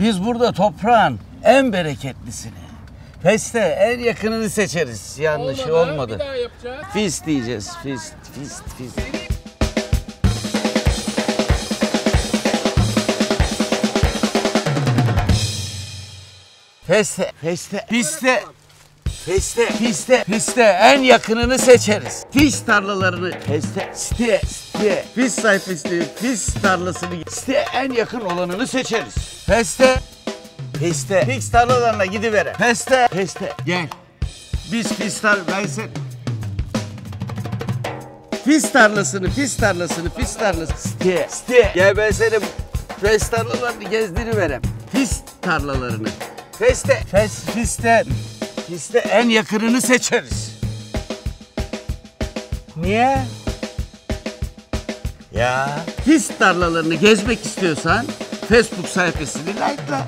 Biz burada toprağın en bereketlisini, feste en yakınını seçeriz. Yanlışı olmadı. Bir daha yapacağız. Fist diyeceğiz. Fist, fist, fist. Feste, feste, piste, feste, piste, piste en yakınını seçeriz. Fiş tarlalarını, feste, site, site, fiş sayfasını, fiş tarlasını, site en yakın olanını seçeriz. Feste, piste, fiş tarlalarına gidivere. Feste, peste, gel. Biz pistar, ben sen, Pis tarlasını, pis tarlasını, pis tarlasını. Site, site. Gel ben seni pis tarlalarını gezdiriverem. Pis tarlalarını. Feste, fes, piste, piste en yakınını seçeriz. Niye? Ya. Pis tarlalarını gezmek istiyorsan Facebook sayfasını like'la.